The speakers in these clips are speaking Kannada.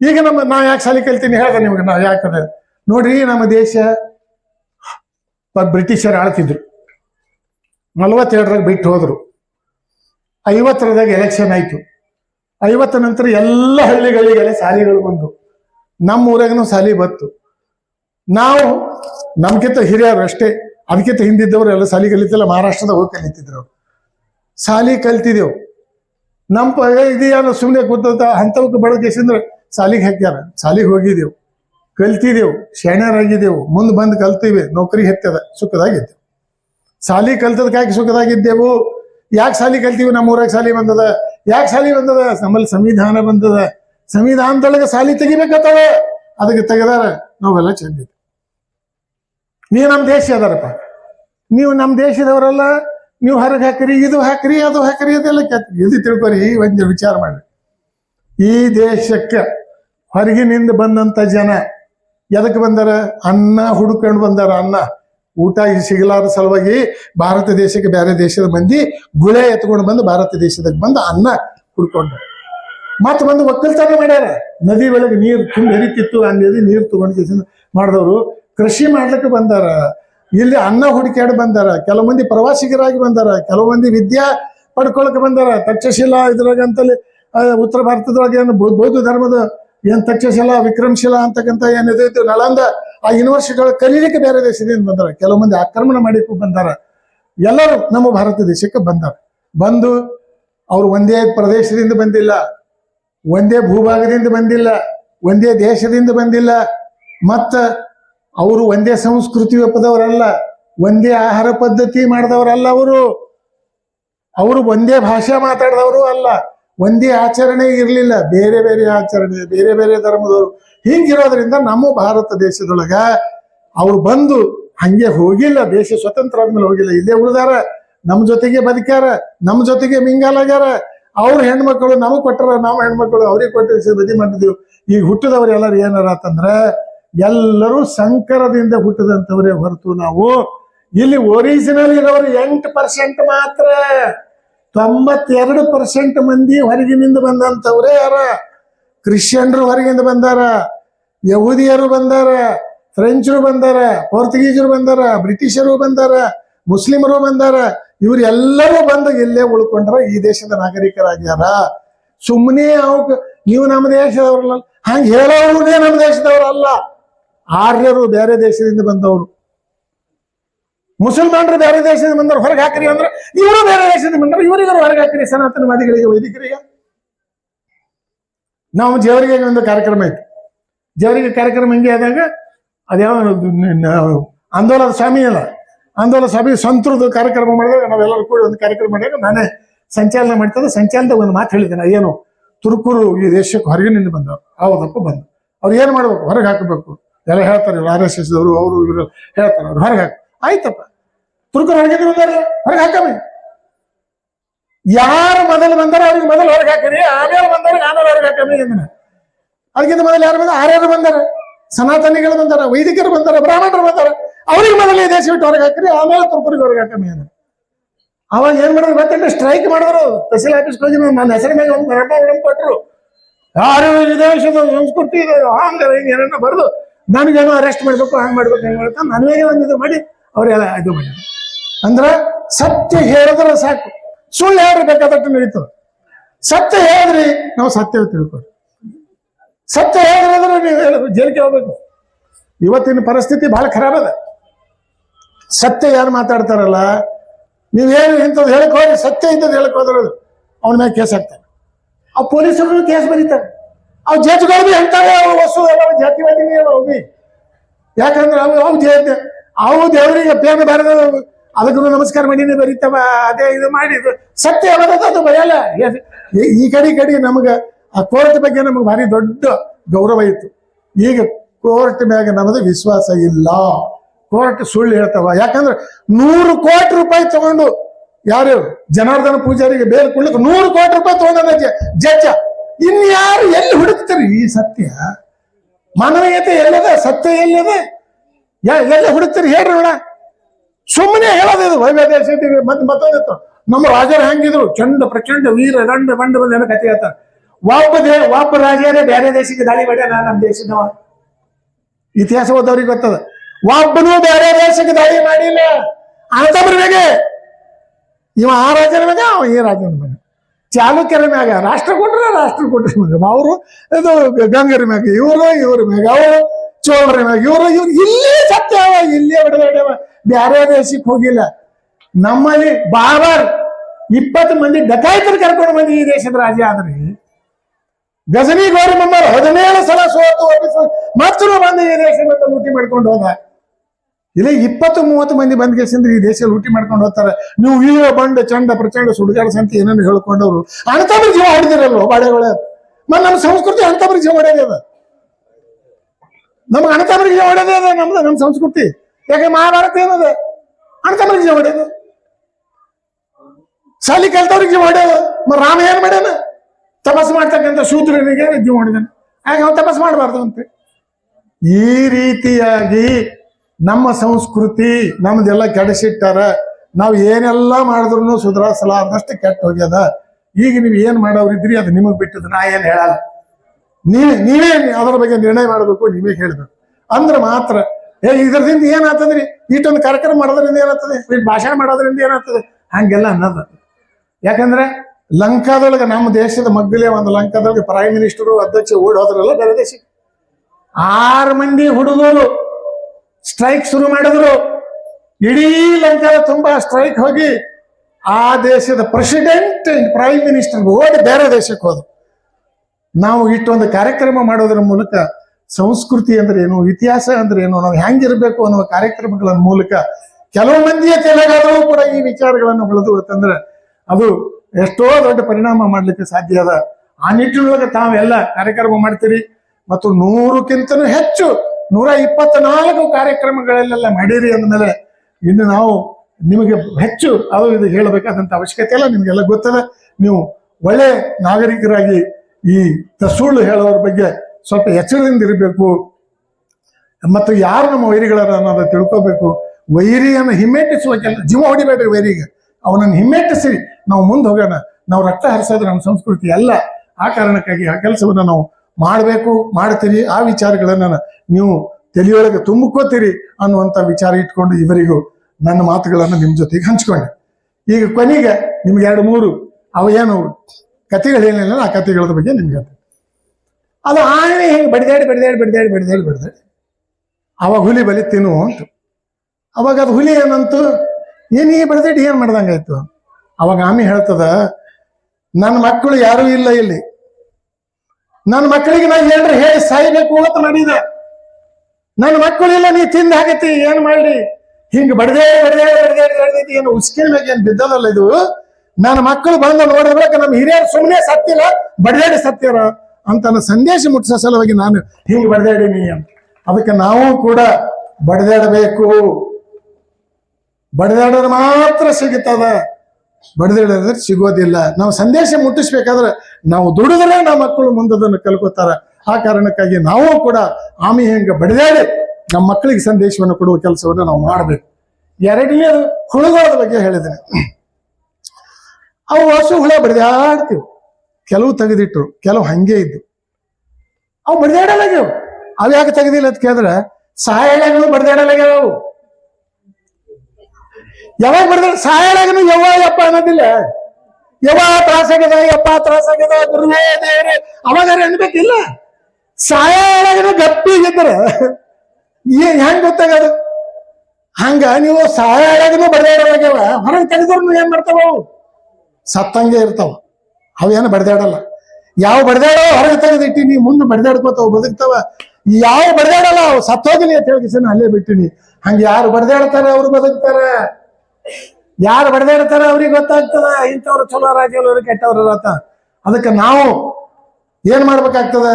ಈಗ ನಮ್ಮ, ನಾ ಯಾಕೆ ಸಾಲಿ ಕಲ್ತೀನಿ ಹೇಳ್ದೆ ನಿಮ್ಗೆ, ನಾ ಯಾಕಂದ್ರೆ ನೋಡ್ರಿ, ನಮ್ಮ ದೇಶ ಬ್ರಿಟಿಷರು ಆಳ್ತಿದ್ರು. ನಲ್ವತ್ತೆರಡರಾಗ ಬಿಟ್ಟು ಹೋದ್ರು. ಐವತ್ತರದಾಗ ಎಲೆಕ್ಷನ್ ಆಯ್ತು. ಐವತ್ತ ನಂತರ ಎಲ್ಲ ಹಳ್ಳಿಗಳಿಗೆಲ್ಲ ಸಾಲಿಗಳು ಬಂದು, ನಮ್ಮ ಊರಾಗನು ಸಾಲಿ ಬಂತು. ನಾವು ನಮ್ಗಿಂತ ಹಿರಿಯರು ಅಷ್ಟೇ, ಅದಕ್ಕಿಂತ ಹಿಂದಿದ್ದವರು ಎಲ್ಲ ಸಾಲಿ ಕಲಿತಿಲ್ಲ, ಮಹಾರಾಷ್ಟ್ರದ ಹೋಗಿ ಕಲಿತಿದ್ರು. ಸಾಲಿ ಕಲ್ತಿದ್ದೆವು. ನಮ್ಮ ಪ ಸುಮ್ನೆ ಸುಮ್ಮನೆ ಕೂತ ಬಡ ಬಡದೇಶಂದ್ರೆ ಶಾಲಿಗೆ ಹಾಕ್ಯಾರ. ಶಾಲಿಗೆ ಹೋಗಿದ್ದೆವು ಕಲ್ತಿದ್ದೆವು ಶಾಣ್ಯರಾಗಿದ್ದೆವು ಮುಂದೆ ಬಂದು ಕಲ್ತೀವಿ. ನೌಕರಿ ಹೆತ್ತದ ಸುಖದಾಗಿದ್ದೆವು. ಶಾಲಿ ಕಲ್ತದಕ್ಕಾಗಿ ಸುಖದಾಗಿದ್ದೆವು. ಯಾಕೆ ಶಾಲಿ ಕಲ್ತೀವಿ? ನಮ್ಮ ಊರಾಗ ಸಾಲಿ ಬಂದದ. ಯಾಕೆ ಸಾಲಿ ಬಂದದ? ನಮ್ಮಲ್ಲಿ ಸಂವಿಧಾನ ಬಂದದ. ಸಂವಿಧಾನದೊಳಗೆ ಸಾಲಿ ತೆಗಿಬೇಕತ್ತವ ಅದಕ್ಕೆ ತೆಗೆದಾರ ನಾವೆಲ್ಲ ಚೆಂದಿದ್ವಿ ನೀವು ನಮ್ಮ ದೇಶ ಅದಾರಪ್ಪ. ನೀವು ನಮ್ಮ ದೇಶದವರೆಲ್ಲ. ನೀವು ಹೊರಗೆ ಹಾಕ್ರಿ, ಇದು ಹಾಕ್ರಿ, ಅದು ಹಾಕ್ರಿ ಅದೆಲ್ಲ ಇದು ತಿಳ್ಕೊರಿ? ಒಂದು ವಿಚಾರ ಮಾಡ್ರಿ. ಈ ದೇಶಕ್ಕೆ ಹೊರಗಿನಿಂದ ಬಂದಂತ ಜನ. ಎದಕ್ಕೆ ಬಂದಾರ? ಅನ್ನ ಹುಡ್ಕೊಂಡು ಬಂದಾರ ಅನ್ನ. ಊಟ ಸಿಗಲಾರ ಸಲುವಾಗಿ ಭಾರತ ದೇಶಕ್ಕೆ ಬೇರೆ ದೇಶದ ಮಂದಿ ಗುಳೆ ಎತ್ಕೊಂಡು ಬಂದು ಭಾರತ ದೇಶದಾಗ ಬಂದು ಅನ್ನ ಹುಡ್ಕೊಂಡು ಮತ್ತೆ ಬಂದು ಒಕ್ಕಲ್ತನ ಮಾಡ್ಯಾರ. ನದಿ ಒಳಗೆ ನೀರು ತುಂಬ ಹರಿತಿತ್ತು, ಆ ನೀರು ತಗೊಂಡು ಮಾಡಿದವರು. ಕೃಷಿ ಮಾಡ್ಲಿಕ್ಕೆ ಬಂದಾರ. ಇಲ್ಲಿ ಅನ್ನ ಹುಡುಕ್ಯಾಡ್ ಬಂದಾರ. ಕೆಲವು ಮಂದಿ ಪ್ರವಾಸಿಗರಾಗಿ ಬಂದಾರ. ಕೆಲವು ಮಂದಿ ವಿದ್ಯಾ ಪಡ್ಕೊಳಕ್ಕೆ ಬಂದಾರ. ತಕ್ಷಶಿಲಾ ಇದ್ರಾಗ ಅಂತಲ್ಲಿ ಉತ್ತರ ಭಾರತದೊಳಗೆ ಏನು ಬೌದ್ಧ ಧರ್ಮದ ಏನ್ ತಕ್ಷಶಿಲ, ವಿಕ್ರಮಶಿಲಾ ಅಂತಕ್ಕಂಥ ಏನ್ ಇದು ನಳಂದ ಆ ಯೂನಿವರ್ಸಿಟಿಗಳು ಕಲೀಲಿಕ್ಕೆ ಬೇರೆ ದೇಶದಿಂದ ಬಂದಾರ. ಕೆಲವು ಮಂದಿ ಆಕ್ರಮಣ ಮಾಡಿಕ್ಕೂ ಬಂದಾರ. ಎಲ್ಲರೂ ನಮ್ಮ ಭಾರತ ದೇಶಕ್ಕೆ ಬಂದಾರ. ಬಂದು ಅವ್ರು ಒಂದೇ ಪ್ರದೇಶದಿಂದ ಬಂದಿಲ್ಲ, ಒಂದೇ ಭೂಭಾಗದಿಂದ ಬಂದಿಲ್ಲ, ಒಂದೇ ದೇಶದಿಂದ ಬಂದಿಲ್ಲ. ಮತ್ತ ಅವರು ಒಂದೇ ಸಂಸ್ಕೃತಿ ಒಪ್ಪದವರಲ್ಲ, ಒಂದೇ ಆಹಾರ ಪದ್ಧತಿ ಮಾಡಿದವರಲ್ಲ ಅವರು. ಅವರು ಒಂದೇ ಭಾಷೆ ಮಾತಾಡಿದವರು ಅಲ್ಲ. ಒಂದೇ ಆಚರಣೆ ಇರಲಿಲ್ಲ, ಬೇರೆ ಬೇರೆ ಆಚರಣೆ, ಬೇರೆ ಬೇರೆ ಧರ್ಮದವರು ಹಿಂಗಿರೋದ್ರಿಂದ ನಮ್ಮ ಭಾರತ ದೇಶದೊಳಗ ಅವ್ರು ಬಂದು ಹಂಗೆ ಹೋಗಿಲ್ಲ, ದೇಶ ಸ್ವತಂತ್ರ ಆದ್ಮೇಲೆ ಹೋಗಿಲ್ಲ. ಇಲ್ಲೇ ಉಳಿದಾರ ನಮ್ಮ ಜೊತೆಗೆ ಬದುಕ್ಯಾರ ನಮ್ಮ ಜೊತೆಗೆ ಮಿಂಗಾಲಾಗ್ಯಾರ ಅವ್ರ ಹೆಣ್ಮಕ್ಳು ನಮಗ್ ಕೊಟ್ಟರ, ನಾವು ಹೆಣ್ಮಕ್ಳು ಅವ್ರಿಗೆ ಕೊಟ್ಟರೆ ಬದಿ ಮಾಡಿದ್ವಿ ಈಗ ಹುಟ್ಟಿದವ್ರು ಎಲ್ಲರೂ ಏನಾರ ಅಂತಂದ್ರೆ ಎಲ್ಲರೂ ಸಂಕರದಿಂದ ಹುಟ್ಟಿದಂಥವ್ರೆ ಹೊರತು ನಾವು. ಇಲ್ಲಿ ಒರಿಜಿನಲ್ ಇರೋರು ಎಂಟು ಪರ್ಸೆಂಟ್ ಮಾತ್ರ. ತೊಂಬತ್ತೆರಡು ಪರ್ಸೆಂಟ್ ಮಂದಿ ಹೊರಗಿನಿಂದ ಬಂದಂಥವ್ರೆ ಯಾರ? ಕ್ರಿಶ್ಚಿಯನ್ರು ಹೊರಗಿಂದ ಬಂದಾರ, ಯಹೂದಿಯರು ಬಂದಾರ, ಫ್ರೆಂಚರು ಬಂದಾರ ಪೋರ್ಚುಗೀಸರು ಬಂದಾರ, ಬ್ರಿಟಿಷರು ಬಂದಾರ, ಮುಸ್ಲಿಮರು ಬಂದಾರ. ಇವರೆಲ್ಲರೂ ಬಂದು ಇಲ್ಲೇ ಉಳ್ಕೊಂಡ್ರ ಈ ದೇಶದ ನಾಗರಿಕರಾಗ್ಯಾರ. ಸುಮ್ಮನೆ ಅವಕ್ ನೀವು ನಮ್ಮ ದೇಶದವ್ರಲ್ಲ, ಹಂಗೆ ಹೇಳೋರೇ ನಮ್ಮ ದೇಶದವ್ರಲ್ಲ. ಆರ್ಯರು ಬೇರೆ ದೇಶದಿಂದ ಬಂದವರು. ಮುಸಲ್ಮಾನರು ಬೇರೆ ದೇಶದಿಂದ ಬಂದವ್ರು ಹೊರಗೆ ಹಾಕ್ರಿ ಅಂದ್ರೆ ಇವರು ಬೇರೆ ದೇಶದಿಂದ ಬಂದ್ರೆ ಇವರಿಗರು ಹೊರಗೆ ಹಾಕ್ರಿ ಸನಾತನವಾದಿಗಳಿಗೆ ವೈದಿಕರಿಗೆ ನಾವು ಜೇವರಿಗೆ ಒಂದು ಕಾರ್ಯಕ್ರಮ ಐತಿ ಜೇವರಿಗೆ ಕಾರ್ಯಕ್ರಮ ಹಿಂಗೆ ಆದಾಗ ಅದ್ಯಾವ ಆಂದೋಲನ ಸ್ವಾಮಿ ಅಲ್ಲ, ಆಂದೋಲನ ಸ್ವಾಮಿ ಸ್ವಂತರದ್ದು ಕಾರ್ಯಕ್ರಮ ಮಾಡಿದಾಗ ನಾವೆಲ್ಲರೂ ಕೂಡ ಒಂದು ಕಾರ್ಯಕ್ರಮ ಮಾಡಿದಾಗ ನಾನೇ ಸಂಚಾಲನ ಮಾಡ್ತಿದ್ದೆ ಸಂಚಾಲನದಾಗ ಒಂದು ಮಾತು ಹೇಳಿದ್ದೇನೆ ಏನು ತುರುಕುರು ಈ ದೇಶಕ್ಕೆ ಹೊರಗಿನಿಂದ ಬಂದವರು. ಹೌದಪ್ಪ ಬಂದು ಅವ್ರು ಏನು ಮಾಡ್ಬೇಕು? ಹೊರಗೆ ಹಾಕಬೇಕು. ಎಲ್ಲ ಹೇಳ್ತಾರೆ ಆರ್ ಎಸ್ ಎಸ್ ಅವರು ಅವರು ಇವರು ಹೇಳ್ತಾರೆ, ಅವ್ರು ಹೊರಗೆ ಹಾಕ ಆಯ್ತಪ್ಪ. ತುರುಕರು ಹೊರಗಿದ್ರು ಬಂದಾರ ಹೊರಗೆ ಹಾಕಮಿ ಯಾರು ಮೊದಲು ಬಂದಾರ ಅವ್ರಿಗೆ ಮೊದಲು ಹೊರಗೆ ಹಾಕಿರಿ ಆಮೇಲೆ ಬಂದವ್ರಿಗೆ ಆಮೇಲೆ ಹೊರಗೆ ಹಾಕಮಿ ಅಂದನ ಅದಕ್ಕಿಂತ ಮೊದಲು ಯಾರು ಬಂದ ಆರ್ಯರು ಬಂದಾರ. ಸನಾತನಿಗಳು ಬಂದಾರ, ವೈದಿಕರು ಬಂದಾರ, ಬ್ರಾಹ್ಮಣರು ಬಂದಾರ. ಅವ್ರಿಗೆ ಮೊದಲು ಈ ದೇಶ ಬಿಟ್ಟು ಹೊರಗೆ ಹಾಕಿರಿ, ಆಮೇಲೆ ತುರ್ಕರಿಗೆ ಹೊರಗೆ ಹಾಕಮಿ ಅಂದ ಅವಾಗ ಏನ್ ಮಾಡಿದ್ರು ಗೊತ್ತಂದ್ರೆ ಸ್ಟ್ರೈಕ್ ಮಾಡಿದ್ರು. ತಹಸೀಲ್ ಆಫೀಸ್ ಹೋಗಿ ನನ್ನ ಹೆಸರ ಮೇಲೆ ಒಂದು ಮರಪ ಕೊಟ್ಟರು ಯಾರು ದೇಶದ ಸಂಸ್ಕೃತಿ ಇದೆ? ಹಂಗಾರ ಹಿಂಗೆ ಬರ್ದು, ನನಗೇನೋ ಅರೆಸ್ಟ್ ಮಾಡ್ಬೇಕು, ಹಂಗ್ ಮಾಡ್ಬೇಕು, ಹೆಂಗ್ ಮಾಡ್ಬೇಕು ಮೇಲೆ ಒಂದು ಇದು ಮಾಡಿ, ಅವರೆಲ್ಲ ಇದು ಮಾಡಿದ್ರು. ಅಂದ್ರ ಸತ್ಯ ಹೇಳಿದ್ರೆ ಸಾಕು. ಸುಳ್ಳು ಹೇಳ್ರಿ ಬೇಕಾದಷ್ಟು ನಡೀತದೆ. ಸತ್ಯ ಹೇಳಿದ್ರಿ ನಾವು ಸತ್ಯ ತಿಳ್ಕೊಳ್ರಿ ಸತ್ಯ ಹೇಳಿದ್ರೆ ನೀವು ಜೈಲಿಗೆ ಹೋಗ್ಬೇಕು. ಇವತ್ತಿನ ಪರಿಸ್ಥಿತಿ ಬಹಳ ಖರಾಬ್ ಅದ. ಸತ್ಯ ಯಾರು ಮಾತಾಡ್ತಾರಲ್ಲ ನೀವೇನು ಇಂಥದ್ದು ಹೇಳಕ್ ಸತ್ಯ ಇಂಥದ್ದು ಹೇಳಕ್ ಹೋದ್ರೆ ಅವನ ಮೇಲೆ ಕೇಸ್ ಹಾಕ್ತಾರೆ. ಆ ಪೊಲೀಸರು ಕೇಸ್ ಬರೀತಾರೆ. ಅವ್ ಜಡ್ಜ್ಗಳು ಭೀ ಹೇಳ್ತಾರೆ ವಸ್ತು ಜಾತಿವಾದಿನಿ ಅವ ಯಾಕಂದ್ರೆ ಅವು ಅವು ದೇವರಿಗೆ ಪ್ರೇಮ ಬಾರದ ಅದಕ್ಕೂ ನಮಸ್ಕಾರ ಮಾಡಿ ಬರೀತವ, ಅದೇ ಇದು ಮಾಡಿ ಇದು ಸತ್ಯ ಅದು ಎಸ್- ಈ- ಕಡೆ ಕಡೆ ನಮಗೆ, ಆ ಕೋರ್ಟ್ ಬಗ್ಗೆ ನಮಗೆ ಭಾರಿ ದೊಡ್ಡ ಗೌರವ ಇತ್ತು. ಈಗ ಕೋರ್ಟ್ ಮ್ಯಾಗ ನಮ್ದು ವಿಶ್ವಾಸ ಇಲ್ಲ. ಕೋರ್ಟ್ ಸುಳ್ಳು ಹೇಳ್ತಾವ. ಯಾಕಂದ್ರೆ ನೂರು ಕೋಟಿ ರೂಪಾಯಿ ತಗೊಂಡು ಯಾರು, ಜನಾರ್ದನ ಪೂಜಾರಿಗೆ ಬೇರೆ ಕೊಡ್ಲಿಕ್ಕೆ ನೂರು ಕೋಟಿ ರೂಪಾಯಿ ತಗೊಂಡ ಜಜ್ಜ ಇನ್ಯಾರು ಎಲ್ಲಿ ಹುಡುಕ್ತಾರೆ ಈ ಸತ್ಯ? ಮಾನವೀಯತೆ ಎಲ್ಲದ, ಸತ್ಯ ಎಲ್ಲದ? ಎಲ್ಲ ಎಲ್ಲಿ ಹುಡುಕ್ತಾರೆ? ಹೇಳ್ರಿ ನೋಡ. ಸುಮ್ಮನೆ ಹೇಳೋದು ಇದು ವೈವೇದೇಶ ಮತ್ತೆ ಮತ್ತೊಂದಿತ್ತು ನಮ್ಮ ರಾಜರು ಹೆಂಗಿದ್ರು? ಚಂಡ ಪ್ರಚಂಡ ವೀರ ದಂಡ ಬಂಡ ಬಂದ ಏನೋ ಕಥೆ ಹೇಳ್ತಾರೆ. ಒಬ್ಬ ದೇ ಒಬ್ಬ ರಾಜರೇ ಬೇರೆ ದೇಶಕ್ಕೆ ದಾಳಿ ಮಾಡ್ಯಾನ? ನಮ್ಮ ದೇಶದವ. ಇತಿಹಾಸ ಓದವ್ರಿಗೆ ಗೊತ್ತದ. ಒಬ್ಬನು ಬೇರೆ ದೇಶಕ್ಕೆ ದಾಳಿ ಮಾಡಿಲ್ಲ. ಅಂತಬ್ರ ಮ್ಯಾಗೆ. ಇವ ಆ ರಾಜನ ಮ್ಯಾಗ, ಅವ ಈ ರಾಜನ ಮ್ಯಾಗ. ಚಾಲುಕ್ಯರ ಮ್ಯಾಗ ರಾಷ್ಟ್ರ ಕೊಟ್ರ ರಾಷ್ಟ್ರ ಕೊಟ್ರ ಮ್ಯಾಗ ಅವರು, ಇದು ಗಂಗರ ಮ್ಯಾಗ, ಇವರು, ಇವ್ರ ಮ್ಯಾಗ, ಅವರು, ಚೋಳರ ಮ್ಯಾಗ, ಇವರು, ಇವ್ರು, ಇಲ್ಲಿ ಸತ್ಯವ ಇಲ್ಲೇ ಬಿಡಬೇಡವ ಬ್ಯಾರೆ ದೇಶಕ್ಕೆ ಹೋಗಿಲ್ಲ. ನಮ್ಮಲ್ಲಿ ಬಾಬರ್ ಇಪ್ಪತ್ತು ಮಂದಿ ಡಕಾಯಿತರು ಕರ್ಕೊಂಡು ಬಂದು ಈ ದೇಶದ ರಾಜ್ಯ ಆದ್ರಿ ಗಜನಿ ಗೌರಿ ಮಮ್ಮರು ಹದಿನೇಳು ಸಲ ಸೋತು ವಾಪಸ್ ಮತ್ತೂ ಬಂದು ಈ ದೇಶ ಮತ್ತೆ ಲೂಟಿ ಮಾಡ್ಕೊಂಡು ಹೋದ. ಇಲ್ಲಿ ಇಪ್ಪತ್ತು ಮೂವತ್ತು ಮಂದಿ ಬಂದ್ ಕೇಸಿಂದ್ರೆ ಈ ದೇಶ ಲೂಟಿ ಮಾಡ್ಕೊಂಡು ಹೋಗ್ತಾರೆ. ನೀವು ವೀರ, ಬಂಡ, ಚಂಡ, ಪ್ರಚಂಡ ಸುಡುಗಾಡ ಸಂತಿ ಏನೇನು ಹೇಳ್ಕೊಂಡವ್ರು. ಅಂತವ್ರ ಜೀವ ಹೊಡೆದಿರಲ್ವ ಬಾಳೆಗಳ ಮತ್ತೆ ನಮ್ಮ ಸಂಸ್ಕೃತಿ ಅಂತವ್ರ ಜೀವ ಹೊಡೆಯದೇ ನಮ್ಗೆ ಅಣತಬ್ರ ಜೀವ ಹೊಡೆಯದೇ ಅದ ನಮ್ದು, ನಮ್ಮ ಸಂಸ್ಕೃತಿ. ಯಾಕೆ ಮಹಾಭಾರತ ಏನದ? ತಮ್ಮ ಜೀವ ಹೊಡೆಯೋದು. ಶಾಲಿ ಕಲ್ತವ್ರಿಗೆ ಜೀವ ಹೊಡೆಯೋದು. ರಾಮ ಏನ್ ಮಾಡ್ಯಾನ? ತಪಸ್ ಮಾಡ್ತಕ್ಕಂಥ ಶೂದ್ರನಿಗೆ ಜೀವ ಹೊಡೆದಾನೆ? ಹಾಗೆ ಅವ್ನು ತಪಸ್ ಮಾಡಬಾರ್ದು ಅಂತ ಈ ರೀತಿಯಾಗಿ ನಮ್ಮ ಸಂಸ್ಕೃತಿ ನಮ್ದೆಲ್ಲ ಕೆಡಿಸಿಟ್ಟಾರ. ನಾವು ಏನೆಲ್ಲ ಮಾಡಿದ್ರು ಸುಧಾರಿಸಲಾರ್ದಷ್ಟು ಕೆಟ್ಟ ಹೋಗ್ಯದ. ಈಗ ನೀವು ಏನ್ ಮಾಡೋರಿದ್ರಿ ಅದು ನಿಮಗ್ ಬಿಟ್ಟದ್ದು ನಾ ಏನ್ ಹೇಳಲ್ಲ. ನೀವೇ ನೀವೇ ಅದರ ಬಗ್ಗೆ ನಿರ್ಣಯ ಮಾಡಬೇಕು, ನೀವೇ ಹೇಳ್ಬೇಕು. ಅಂದ್ರೆ ಮಾತ್ರ ಏ ಇದರಿಂದ ಏನಾಗ್ತದ್ರಿ? ಇಷ್ಟೊಂದು ಕಾರ್ಯಕ್ರಮ ಮಾಡೋದ್ರಿಂದ ಏನಾಗ್ತದೆ? ಭಾಷಣ ಮಾಡೋದ್ರಿಂದ ಏನಾಗ್ತದೆ? ಹಂಗೆಲ್ಲ ಅನ್ನೋದು. ಯಾಕಂದ್ರೆ ಲಂಕಾದೊಳಗೆ ನಮ್ಮ ದೇಶದ ಮಗ್ಗಲೇ ಒಂದು ಲಂಕಾದೊಳಗೆ ಪ್ರೈಮ್ ಮಿನಿಸ್ಟರು ಅಧ್ಯಕ್ಷ ಓಡಿ ಹೋದ್ರಲ್ಲ ಬೇರೆ ದೇಶಕ್ಕೆ. ಆರು ಮಂದಿ ಹುಡುಗರು ಸ್ಟ್ರೈಕ್ ಶುರು ಮಾಡಿದ್ರು. ಇಡೀ ಲಂಕಾದ ತುಂಬಾ ಸ್ಟ್ರೈಕ್ ಹೋಗಿ ಆ ದೇಶದ ಪ್ರೆಸಿಡೆಂಟ್ ಪ್ರೈಮ್ ಮಿನಿಸ್ಟರ್ ಓಡಿ ಬೇರೆ ದೇಶಕ್ಕೆ ಹೋದ್ರು. ನಾವು ಇಷ್ಟೊಂದು ಕಾರ್ಯಕ್ರಮ ಮಾಡೋದ್ರ ಮೂಲಕ ಸಂಸ್ಕೃತಿ ಅಂದ್ರೆ ಏನು, ಇತಿಹಾಸ ಅಂದ್ರೆ ಏನು, ನಾವು ಹೆಂಗಿರ್ಬೇಕು ಅನ್ನುವ ಕಾರ್ಯಕ್ರಮಗಳ ಮೂಲಕ ಕೆಲವು ಮಂದಿಯ ತಲೆಗಾದರೂ ಕೂಡ ಈ ವಿಚಾರಗಳನ್ನು ಬೆಳೆದು ಅಂತಂದ್ರೆ ಅದು ಎಷ್ಟೋ ದೊಡ್ಡ ಪರಿಣಾಮ ಮಾಡ್ಲಿಕ್ಕೆ ಸಾಧ್ಯ ಅದ. ಆ ನಿಟ್ಟಿನೊಳಗೆ ತಾವೆಲ್ಲ ಕಾರ್ಯಕ್ರಮ ಮಾಡ್ತೀರಿ. ಮತ್ತು ನೂರಕ್ಕಿಂತನೂ ಹೆಚ್ಚು, ನೂರ ಇಪ್ಪತ್ನಾಲ್ಕು ಕಾರ್ಯಕ್ರಮಗಳಲ್ಲೆಲ್ಲ ಮಾಡಿರಿ ಅಂದಮೇಲೆ ಇನ್ನು ನಾವು ನಿಮಗೆ ಹೆಚ್ಚು ಅದು ಇದು ಹೇಳಬೇಕಾದಂತ ಅವಶ್ಯಕತೆ ಇಲ್ಲ, ನಿಮಗೆಲ್ಲ ಗೊತ್ತದ. ನೀವು ಒಳ್ಳೆ ನಾಗರಿಕರಾಗಿ ಈ ತಸೂಳು ಹೇಳೋರ ಬಗ್ಗೆ ಸ್ವಲ್ಪ ಎಚ್ಚರದಿಂದ ಇರಬೇಕು. ಮತ್ತು ಯಾರು ನಮ್ಮ ವೈರಿಗಳಾರ ಅನ್ನೋದು ತಿಳ್ಕೋಬೇಕು. ವೈರಿಯನ್ನು ಹಿಮ್ಮೆಟ್ಟಿಸುವ ಕೆಲ ಜೀವ ಹೊಡಿಬೇಡ್ರಿ ವೈರಿಗೆ. ಅವನನ್ನು ಹಿಮ್ಮೆಟ್ಟಿಸಿ, ನಾವು ಮುಂದೆ ಹೋಗೋಣ. ನಾವು ರಕ್ತ ಹರಿಸೋದ್ರೆ ನಮ್ಮ ಸಂಸ್ಕೃತಿ ಅಲ್ಲ. ಆ ಕಾರಣಕ್ಕಾಗಿ ಆ ಕೆಲಸವನ್ನು ನಾವು ಮಾಡಬೇಕು, ಮಾಡ್ತೀರಿ. ಆ ವಿಚಾರಗಳನ್ನ ನೀವು ತಲೆಯೊಳಗೆ ತುಂಬಿಕೋತೀರಿ ಅನ್ನುವಂಥ ವಿಚಾರ ಇಟ್ಕೊಂಡು ಇವರಿಗೂ ನನ್ನ ಮಾತುಗಳನ್ನು ನಿಮ್ಮ ಜೊತೆಗೆ ಹಂಚ್ಕೊಂಡೆ. ಈಗ ಕೊನೆಗೆ ನಿಮ್ಗೆ ಎರಡು ಮೂರು ಅವ ಏನು ಕಥೆಗಳೇನಿಲ್ಲ ಆ ಕಥೆಗಳ ಬಗ್ಗೆ ನಿಮ್ಗೆ. ಅದು ಆನೆ ಹೇಗೆ ಬಡಿದಾಡಿ ಬಡಿದಾಡಿ ಬಡಿದಾಡಿ ಬಡಿದಾಡಿ ಬಡಿದಾಡಿ. ಅವಾಗ ಹುಲಿ ಬಲಿ ತಿನ್ನು ಅಂತ. ಅವಾಗ ಅದು ಹುಲಿ ಏನಂತು? ಏನು ಈ ಬಡಿದಾಡಿ, ಏನು ಮಾಡ್ದಂಗಾಯ್ತು? ಅವಾಗ ಆಮೆ ಹೇಳ್ತದ, ನನ್ನ ಮಕ್ಕಳು ಯಾರೂ ಇಲ್ಲ ಇಲ್ಲಿ. ನನ್ನ ಮಕ್ಕಳಿಗೆ ನಾ ಹೇಳ್ರಿ ಹೇಳಿ ಸಾಯ್ಬೇಕು ಅಂತ ನಡೀದ ನನ್ನ ಮಕ್ಕಳು ಇಲ್ಲ, ನೀ ತಿಂದ ಹಾಕತಿ ಏನ್ ಮಾಡ್ರಿ? ಹಿಂಗ ಬಡದೇ ಬಡದೇ ಬಡದೇ ಬಡದೈತಿ ಏನು ಉಸ್ಕಿನ ಮ್ಯಾಗ ಏನ್ ಬಿದ್ದದಲ್ಲ ಇದು? ನನ್ನ ಮಕ್ಕಳು ಬಂದು ನೋಡಿದ ಬಳಿಕ ನಮ್ಮ ಹಿರಿಯರು ಸುಮ್ಮನೆ ಸತ್ತಿಲ್ಲ, ಬಡದಾಡಿ ಸತ್ಯರ ಅಂತ ಸಂದೇಶ ಮುಟ್ಟಿಸೋ ಸಲುವಾಗಿ ನಾನು ಹೀಗೆ ಬಡದಾಡೀನಿ ಅಂತ. ಅದಕ್ಕೆ ನಾವು ಕೂಡ ಬಡದಾಡಬೇಕು. ಬಡದಾಡೋದು ಮಾತ್ರ ಸಿಗುತ್ತದ. ಬಡದಾಡಿದ್ರೆ ಸಿಗೋದಿಲ್ಲ. ನಾವು ಸಂದೇಶ ಮುಟ್ಟಿಸ್ಬೇಕಾದ್ರೆ ನಾವು ದುಡಿದ್ರೆ ನಮ್ಮ ಮಕ್ಕಳು ಮುಂದದನ್ನು ಕಲ್ಕೋತಾರ. ಆ ಕಾರಣಕ್ಕಾಗಿ ನಾವು ಕೂಡ ಆಮಿ ಹೆಂಗ ಬಡದಾಡಿ ನಮ್ಮ ಮಕ್ಕಳಿಗೆ ಸಂದೇಶವನ್ನು ಕೊಡುವ ಕೆಲಸವನ್ನು ನಾವು ಮಾಡಬೇಕು. ಎರಡನೇದು ಹುಳುಗಳ ಬಗ್ಗೆ ಹೇಳಿದ್ದೇನೆ. ಅವು ಹಸು ಹುಳ ಬಡಿದಾಡ್ತೀವಿ. ಕೆಲವು ತೆಗೆದಿಟ್ರು, ಕೆಲವು ಹಂಗೆ ಇದ್ದು. ಅವು ಬಡಿದಾಡಲಾಗ್ಯವು ಅವು. ಯಾಕೆ ತೆಗೆದಿಲ್ಲ ಅಂತ ಕೇಳಿದ್ರೆ ಸಹಾಯಗಳು ಬಡಿದಾಡಲಾಗ್ಯಾವ ಅವು. ಯಾವಾಗ ಬಡಿದ್ರೆ ಸಾಯಲಾಗನು ಯವ್ವ, ಯಪ್ಪ ಅನ್ನೋದಿಲ್ಲ. ಯವ್ವ ತ್ರಾಸಾಗ್ಯದ ಯಪ್ಪ ತ್ರಾಸಾಗ್ಯದ ದುರ್ವೇ ದೇವರೇ, ಅವಾಗ ಅನ್ಬೇಕಿಲ್ಲ? ಸಹಾಯಗಳು ಗಪ್ಪಿಗಿದ್ರೆ ಏನ್ ಹೆಂಗ್ ಗೊತ್ತಾಗದು? ಹಂಗ ನೀವು ಸಾಯಲಾಗನು ಬಡಿದಾಡಲಾಗ್ಯಾವ ಹೊರಗೆ ತೆಗೆದ್ರು ಏನ್ ಮಾಡ್ತಾವ ಅವು ಸತ್ತಂಗೆ ಇರ್ತಾವ. ಅವೇನು ಬಡ್ದಾಡಲ್ಲ? ಯಾವ ಬಡ್ದಾಡೋ ಹೊರಗೆ ತೆಗೆದಿಟ್ಟಿ ನೀ ಮುಂದೆ ಬಡ್ದಾಡ್ಕೋತಾವ ಬದುಕ್ತಾವ. ಯಾವ ಬಡ್ದಾಡಲ್ಲ? ಅವು ಸತ್ತೋಗಿಲಿ ಅಂತ ಹೇಳಿ ಅಲ್ಲೇ ಬಿಟ್ಟಿನಿ. ಹಂಗೆ ಯಾರು ಬಡ್ದಾಡ್ತಾರ ಅವ್ರು ಬದುಕ್ತಾರ. ಯಾರು ಬಡ್ದಾಡ್ತಾರ ಅವ್ರಿಗೆ ಗೊತ್ತಾಗ್ತದ. ಇಂಥವ್ರು ಚಲೋ ರಾಜ್ಯವ್ರು ಕೆಟ್ಟವ್ರ ಅದಕ್ಕೆ ನಾವು ಏನ್ ಮಾಡ್ಬೇಕಾಗ್ತದ?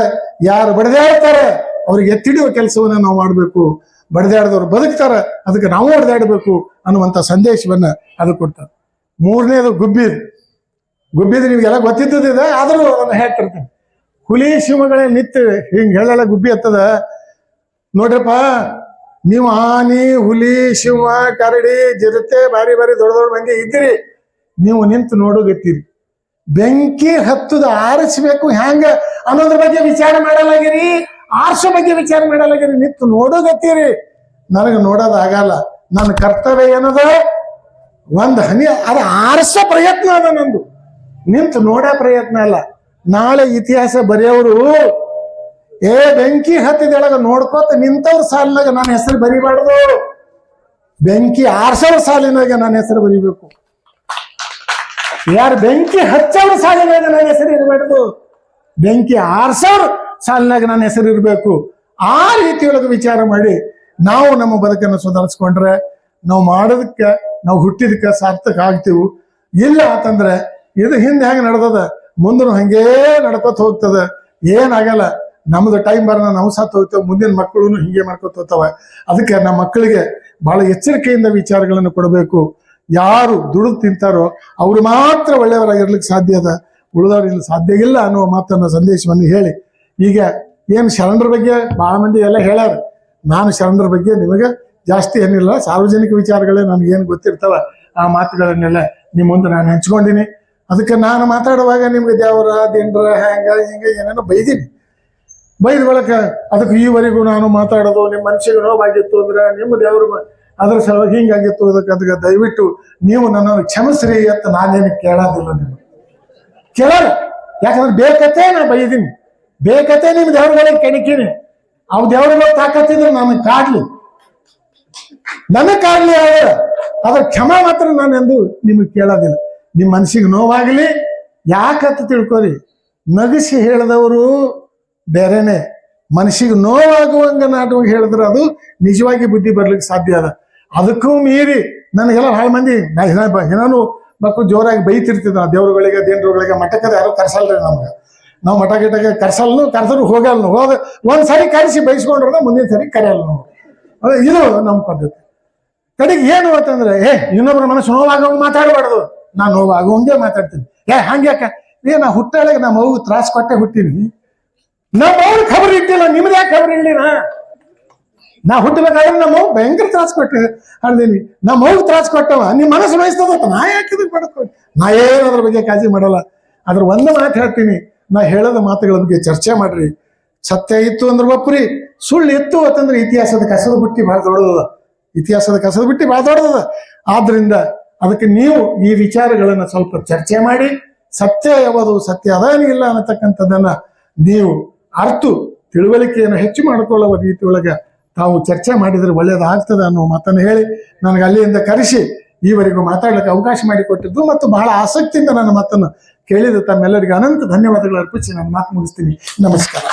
ಯಾರು ಬಡದಾಡ್ತಾರೆ ಅವ್ರಿಗೆ ಎತ್ತಿಡಿಯುವ ಕೆಲಸವನ್ನ ನಾವು ಮಾಡಬೇಕು. ಬಡ್ದಾಡ್ದವ್ರು ಬದುಕ್ತಾರ. ಅದಕ್ಕೆ ನಾವು ಹೊಡೆದಾಡ್ಬೇಕು ಅನ್ನುವಂಥ ಸಂದೇಶವನ್ನ ಅದು ಕೊಡ್ತಾರೆ. ಮೂರನೇದು ಗುಬ್ಬಿದು ಗುಬ್ಬಿದು ನಿಮ್ಗೆಲ್ಲ ಗೊತ್ತಿದ್ದದಿದೆ ಆದರೂ ನಾನು ಹೇಳ್ತಿರ್ತೇನೆ. ಹುಲಿ ಸಿಂಹಗಳೇ ನಿತ್ಯ ಹಿಂಗೆ ಹೇಳಲ್ಲ ಗುಬ್ಬಿ ಹತ್ತದ. ನೋಡ್ರಪ್ಪ, ನೀವು ಆನಿ, ಹುಲಿ, ಸಿಂಹ, ಕರಡಿ, ಜಿರತೆ, ಬಾರಿ ಬಾರಿ ದೊಡ್ಡ ದೊಡ್ಡ ಮಂದಿ ಇದ್ದೀರಿ. ನೀವು ನಿಂತು ನೋಡೋಗತ್ತೀರಿ. ಬೆಂಕಿ ಹತ್ತದ ಆರಿಸ್ಬೇಕು ಹ್ಯಾಂಗ ಅನ್ನೋದ್ರ ಬಗ್ಗೆ ವಿಚಾರ ಮಾಡಲಾಗಿರಿ, ಆರ್ಸೋ ಬಗ್ಗೆ ವಿಚಾರ ಮಾಡಲಾಗಿರಿ. ನಿಂತು ನೋಡೋಗತ್ತೀರಿ. ನನಗೆ ನೋಡೋದಾಗಲ್ಲ ನನ್ನ ಕರ್ತವ್ಯ ಏನದ? ಒಂದು ಹನಿ ಅದು ಆರಿಸೋ ಪ್ರಯತ್ನ ಅದ ನಂದು. ನಿಂತು ನೋಡೋ ಪ್ರಯತ್ನ ಅಲ್ಲ. ನಾಳೆ ಇತಿಹಾಸ ಬರೆಯವರು, ಏ, ಬೆಂಕಿ ಹತ್ತಿದೊಳಗ ನೋಡ್ಕೋತ ನಿಂತವ್ರ ಸಾಲಿನಾಗ ನನ್ನ ಹೆಸರು ಬರಿಬಾರ್ದು. ಬೆಂಕಿ ಆರ್ಸೋರ್ ಸಾಲಿನಾಗ ನನ್ನ ಹೆಸರು ಬರಿಬೇಕು. ಯಾರು ಬೆಂಕಿ ಹಚ್ಚವ್ರ ಸಾಲಿನಾಗ ನನ್ನ ಹೆಸರು ಇರಬಾರ್ದು. ಬೆಂಕಿ ಆರ್ಸೋರ್ ಸಾಲಿನಾಗ ನನ್ನ ಹೆಸರು ಇರಬೇಕು. ಆ ರೀತಿಯೊಳಗೆ ವಿಚಾರ ಮಾಡಿ ನಾವು ನಮ್ಮ ಬದುಕನ್ನು ಸುಧಾರಿಸ್ಕೊಂಡ್ರೆ ನಾವು ಮಾಡೋದಕ್ಕೆ, ನಾವು ಹುಟ್ಟಿದಕ್ಕೆ ಸಾರ್ಥಕ ಆಗ್ತೀವಿ. ಇಲ್ಲ ಅಂತಂದ್ರೆ ಇದು ಹಿಂದೆ ಹೆಂಗೆ ನಡೆದದ? ಮುಂದೂ ಹಂಗೇ ನಡ್ಕೊತ ಹೋಗ್ತದ. ಏನಾಗಲ್ಲ. ನಮ್ದು ಟೈಮ್ ಬರೋಣ ನಾವು ಸತ್ತು ಹೋಗ್ತೇವೆ, ಮುಂದಿನ ಮಕ್ಕಳು ಹಿಂಗೆ ಮಾಡ್ಕೊತ ಹೋಗ್ತವೆ. ಅದಕ್ಕೆ ನಮ್ಮ ಮಕ್ಕಳಿಗೆ ಬಹಳ ಎಚ್ಚರಿಕೆಯಿಂದ ವಿಚಾರಗಳನ್ನು ಕೊಡಬೇಕು. ಯಾರು ದುಡಿದು ತಿಂತಾರೋ ಅವರು ಮಾತ್ರ ಒಳ್ಳೆಯವರಾಗಿರ್ಲಿಕ್ಕೆ ಸಾಧ್ಯ ಅದ. ಉಳಿದವ್ರಿಗೆ ಸಾಧ್ಯ ಇಲ್ಲ ಅನ್ನುವ ಮಾತನ್ನ ಸಂದೇಶವನ್ನು ಹೇಳಿ. ಈಗ ಏನು ಶರಣರ ಬಗ್ಗೆ ಬಹಳ ಮಂದಿ ಎಲ್ಲ ಹೇಳ್ಯಾರ. ನಾನು ಶರಣರ ಬಗ್ಗೆ ನಿಮಗೆ ಜಾಸ್ತಿ ಏನಿಲ್ಲ. ಸಾರ್ವಜನಿಕ ವಿಚಾರಗಳೇ ನನಗೇನು ಗೊತ್ತಿರ್ತಾವ. ಆ ಮಾತುಗಳನ್ನೆಲ್ಲ ನಿಮ್ಮ ಮುಂದೆ ನಾನು ಹಂಚ್ಕೊಂಡಿನಿ. ಅದಕ್ಕೆ ನಾನು ಮಾತಾಡುವಾಗ ನಿಮ್ಗೆ ದೇವರ ದಿನರ ಹ್ಯಾಂಗ, ಹಿಂಗ, ಏನೇನೋ ಬೈದೀನಿ. ಬೈದ ಬಳಕ ಅದಕ್ಕೆ ಈವರೆಗೂ ನಾನು ಮಾತಾಡೋದು, ನಿಮ್ಮ ಮನಸ್ಸಿಗೆ ನೋವಾಗಿತ್ತು ಅಂದ್ರೆ ನಿಮ್ಮ ದೇವರು ಅದ್ರ ಸಲುವಾಗಿ ಹಿಂಗಾಗಿತ್ತು. ಅದಕ್ಕೆ ಅದಕ್ಕೆ ದಯವಿಟ್ಟು ನೀವು ನನ್ನನ್ನು ಕ್ಷಮಿಸ್ರಿ ಅಂತ ನಾನೇನು ಕೇಳೋದಿಲ್ಲ ನಿಮ್ಗೆ. ಕೇಳಲ್ಲ ಯಾಕಂದ್ರೆ ಬೇಕತೆ ನಾ ಬೈದೀನಿ. ಬೇಕತೆ ನಿಮ್ಮ ದೇವ್ರಗಳಿಗೆ ಕೆಣಕೀನಿ. ಅವು ಮೇಲೆ ತಾಕತ್ತಿದ್ರೆ ನನಗೆ ಕಾಡ್ಲಿ. ನನಗೆ ಕಾಡ್ಲಿ ಆದ್ರೆ ಅದ್ರ ಕ್ಷಮ ಮಾತ್ರ ನಾನು ಎಂದು ನಿಮಗೆ ಕೇಳೋದಿಲ್ಲ. ನಿಮ್ಮ ಮನಸ್ಸಿಗೆ ನೋವಾಗಲಿ ಯಾಕಂತ ತಿಳ್ಕೊರಿ. ನಗಿಸಿ ಹೇಳಿದವರು ಬೇರೆನೆ. ಮನಸ್ಸಿಗೆ ನೋವಾಗುವಂಗ ನಾಟಕ ಹೇಳಿದ್ರೆ ಅದು ನಿಜವಾಗಿ ಬುದ್ಧಿ ಬರ್ಲಿಕ್ಕೆ ಸಾಧ್ಯ ಅದ. ಅದಕ್ಕೂ ಮೀರಿ ನನಗೆಲ್ಲ ಭಾಳ ಮಂದಿ, ನಾ ಏನ ಏನಾನು ಮಕ್ಕಳು ಜೋರಾಗಿ ಬೈತಿರ್ತಿದ್ದ ನಾವು ದೇವ್ರುಗಳಿಗೆ ಮಟಕದ ಮಠಕ್ಕದ ಯಾರು ಕರ್ಸಲ್ರಿ ನಮ್ಗೆ. ನಾವು ಮಠ ಗಿಟಕ್ಕೆ ಕರ್ಸಲ್ನು, ಕರ್ಸರು ಹೋಗಲ್ನು. ಹೋದ ಒಂದ್ ಸಾರಿ ಕರೆಸಿ ಬೈಸ್ಕೊಂಡ್ರೆ ಮುಂದಿನ ಸರಿ ಕರೆಯಲ್ಲ ಇದು ನಮ್ಮ ಪದ್ಧತಿ. ಕಡೆಗೆ ಏನು ಅಂತಂದ್ರೆ, ಏ ಇನ್ನೊಬ್ಬರ ಮನಸ್ಸು ನೋವಾಗೋ ಮಾತಾಡಬಾರ್ದು. ನಾನು ಹಂಗೆ ಮಾತಾಡ್ತೀನಿ. ಏ ಹಂಗ್ಯಾಕ ಏ, ನಾ ಹುಟ್ಟಾಳೆ ನಮ್ಮ ಅವ್ ತ್ರಾಸ ಕೊಟ್ಟೆ ಹುಟ್ಟಿನಿ. ನಮ್ಮ ಅವ್ರ ಖಬರ್ ಇಟ್ಟಿಲ್ಲ, ನಿಮ್ದು ಯಾಕೆ ಖಬರ್ ಇಡ್ಲಿ ನಾ? ಹುಟ್ಟಬೇಕಾದ್ರೆ ನಮ್ಮ ಅವ್ವ ಭಯಂಕರ ತ್ರಾಸ ಕೊಟ್ಟೆ ಅಳ್ದೀನಿ ನಮ್ಮ ಅವ್ ತ್ರಾಸ ಕೊಟ್ಟವ ನಿಮ್ಮ ಮನಸ್ಸು ನೋಯಿಸ್ತದ ನಾ ಯಾಕೆ ಮಾಡ್ಕೊ ನಾ ಏನು ಅದ್ರ ಬಗ್ಗೆ ಕಾಳಜಿ ಮಾಡಲ್ಲ. ಅದ್ರ ಒಂದು ಮಾತು ಹೇಳ್ತೀನಿ, ನಾ ಹೇಳದ ಮಾತುಗಳ ಬಗ್ಗೆ ಚರ್ಚೆ ಮಾಡ್ರಿ. ಸತ್ಯ ಇತ್ತು ಅಂದ್ರೆ ಒಪ್ಪ್ರಿ ಸುಳ್ಳು ಇತ್ತು ಅಂತಂದ್ರೆ ಇತಿಹಾಸದ ಕಸದ ಬುಟ್ಟಿ ಭಾಳ ದೊಡ್ಡದದ. ಇತಿಹಾಸದ ಕಸದ ಬಿಟ್ಟು ಭಾಳ ದೊಡ್ಡದ ಆದ್ರಿಂದ ಅದಕ್ಕೆ ನೀವು ಈ ವಿಚಾರಗಳನ್ನು ಸ್ವಲ್ಪ ಚರ್ಚೆ ಮಾಡಿ, ಸತ್ಯ ಯಾವುದು ಸತ್ಯ ಅದೇನಿಲ್ಲ ಅನ್ನತಕ್ಕಂಥದ್ದನ್ನ ನೀವು ಅರ್ತು ತಿಳುವಳಿಕೆಯನ್ನು ಹೆಚ್ಚು ಮಾಡಿಕೊಳ್ಳುವ ಒಳಗೆ ತಾವು ಚರ್ಚೆ ಮಾಡಿದರೆ ಒಳ್ಳೇದಾಗ್ತದೆ ಅನ್ನೋ ಮಾತನ್ನು ಹೇಳಿ, ನನಗೆ ಅಲ್ಲಿಯಿಂದ ಕರೆಸಿ ಈವರೆಗೂ ಮಾತಾಡ್ಲಿಕ್ಕೆ ಅವಕಾಶ ಮಾಡಿಕೊಟ್ಟಿದ್ದು ಮತ್ತು ಬಹಳ ಆಸಕ್ತಿಯಿಂದ ನನ್ನ ಮಾತನ್ನು ಕೇಳಿದ ತಮ್ಮೆಲ್ಲರಿಗೂ ಅನಂತ ಧನ್ಯವಾದಗಳು ಅರ್ಪಿಸಿ ನಾನು ಮಾತು ಮುಗಿಸ್ತೀನಿ. ನಮಸ್ಕಾರ.